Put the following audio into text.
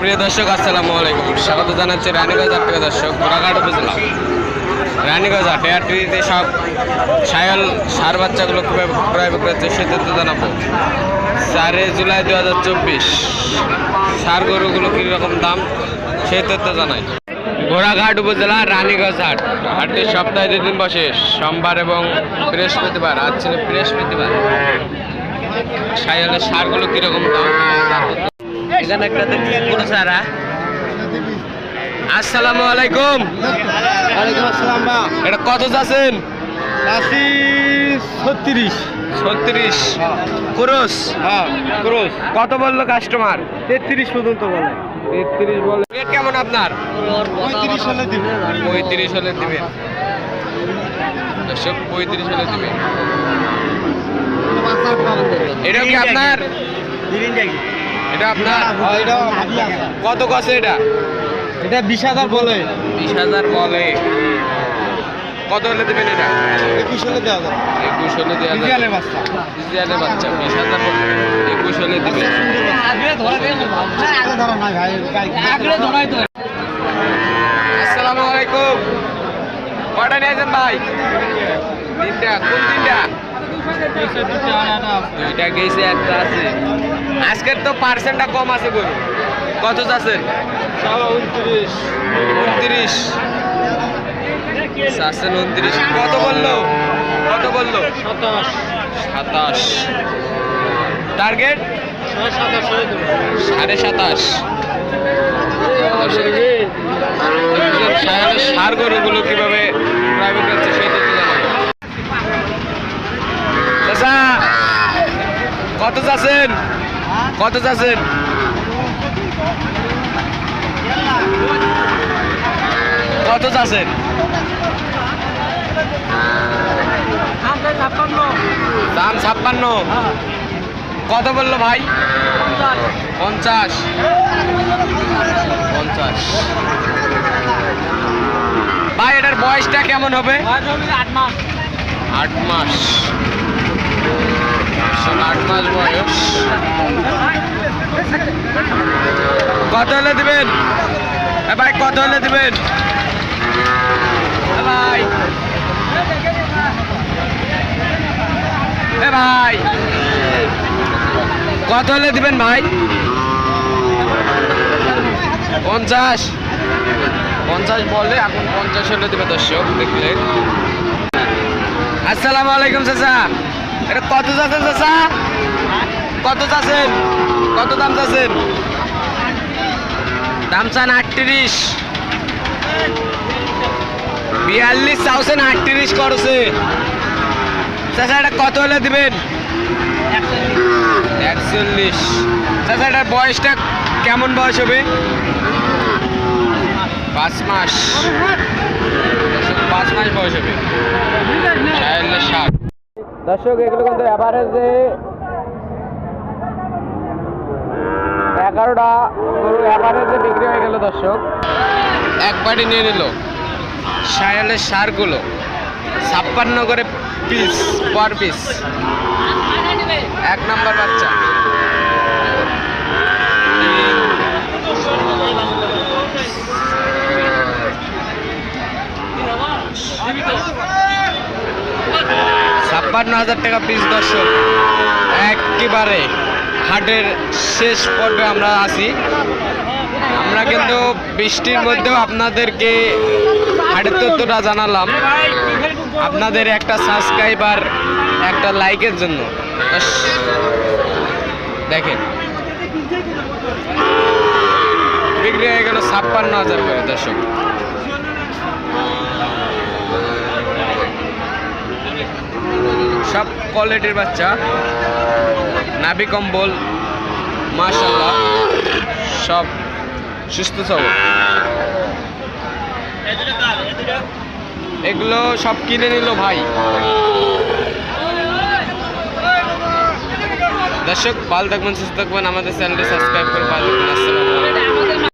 প্রিয় দর্শক, আসসালামু আলাইকুম। স্বাগত জানাচ্ছি রানীগঞ্জ থেকে দর্শক, ঘোড়াঘাট উপজেলা। রানীগঞ্জ হাট সব সায়াল সার বাচ্চাগুলো ক্রয় ক্রয় বিক্রয় হচ্ছে সে জানাব। চারে জুলাই দু হাজার চব্বিশ, সার গরুগুলো কীরকম দাম, সেই তথ্য জানাই। ঘোড়াঘাট উপজেলা রানীগঞ্জ হাট হাটটি সপ্তাহে দুদিন বসে, সোমবার এবং বৃহস্পতিবার, আজ ছিল বৃহস্পতিবার। সায়ালের সারগুলো কীরকম দাম? এখানে একটা কোনো সারা। আসসালামু আলাইকুম। ওয়ালাইকুম আসসালাম বা এটা কত যাচ্ছেন আশি ছত্রিশ। ছত্রিশ। ক্রোশ? হ্যাঁ ক্রোশ। কত বলল কাস্টমার তেত্রিশ পর্যন্ত বলে। তেত্রিশ বলে। রেট কেমন আপনার? পঁয়ত্রিশ হলে দিব। পঁয়ত্রিশ হলে দিবেন দর্শক পঁয়ত্রিশ হলে দিবেন এটা কি আপনার? এটা আপনার? কত কছে এটা? এটা বিশ হাজার বলে। বিশ হাজার বলে। কত হলে দেবেন এটা? একুশ হলে দেওয়া যাবে। একুশ হলে দেওয়া যাবে। বাচ্চা। বাচ্চা বিশ হাজার একুশ হলে দিবেন। ধরা ভাই আসসালামু আলাইকুম। কটা নিয়েছেন ভাই? তিনটা কোন তিনটা? দুইটা গেছে একটা আছে। আজকের তো পার্সেন্টটা কম আছে গরু। কত চাচ্ছেন উনত্রিশ। উনত্রিশ। চাচ্ছেন উনত্রিশ। কত বলল? কত বলল? সাতাশ। সাতাশ। টার্গেট সাড়ে সাতাশ সাড়ে সাতাশ। সার গরুগুলো কীভাবে প্রাইভেট হচ্ছে সেই তথ্য জানাব চাচা, কত চাচ্ছেন? কত চাচ্ছেন? কত চাচ্ছেন? দাম ছাপ্পান্ন। কত বলল ভাই? পঞ্চাশ। পঞ্চাশ। ভাই এটার বয়সটা কেমন হবে? আট মাস। শোন, আট মাস বয়স। কত হলে দিবেন? ভাই, কত হলে দিবেন? ভাই। এ ভাই। কত হলে দিবেন ভাই? পঞ্চাশ। পঞ্চাশ বলে এখন পঞ্চাশ হলে দেবে দর্শক, দেখলে। আসসালামু আলাইকুম, চাচা। এটা কত চাচ্ছেন চাচা? কত চাচ্ছেন কত দাম চাচ্ছেন? দাম চান আটত্রিশ। বিয়াল্লিশ চাউছেন আটত্রিশ করছে। চাচা, এটা কত হলে দিবেন? একচল্লিশ। চাচা, এটার বয়সটা কেমন বয়স হবে? পাঁচ মাস। পাঁচ মাস বয়স হবে। ষাট। দর্শক, এগুলো কিন্তু অ্যাভারেজে এগারোটা গরু অ্যাভারেজে বিক্রি হয়ে গেল দর্শক। একবারই নিয়ে নিল। সায়ালের সারগুলো। ছাপ্পান্ন করে পিস পার পিস এক নাম্বার বাচ্চা। ছাপ্পান্ন হাজার টাকা পিস দর্শক। একেবারে হাটের শেষ পর্বে আমরা আছি। আমরা কিন্তু বৃষ্টির মধ্যেও আপনাদেরকে হাটের তথ্যটা জানালাম। আপনাদের একটা সাবস্ক্রাইবার একটা লাইকের জন্য। দেখেন। বিক্রি হয়ে গেল ছাপ্পান্ন হাজার করে দর্শক। কোয়ালিটির বাচ্চা। নাভি কম্বল মাশাল্লাহ সব সুস্থ সবল। এগুলো সব কিনে নিল ভাই। দর্শক, ভালো থাকবেন, সুস্থ থাকবেন। আমাদের চ্যানেলটি সাবস্ক্রাইব করে ভালো থাকবেন। আসসালামু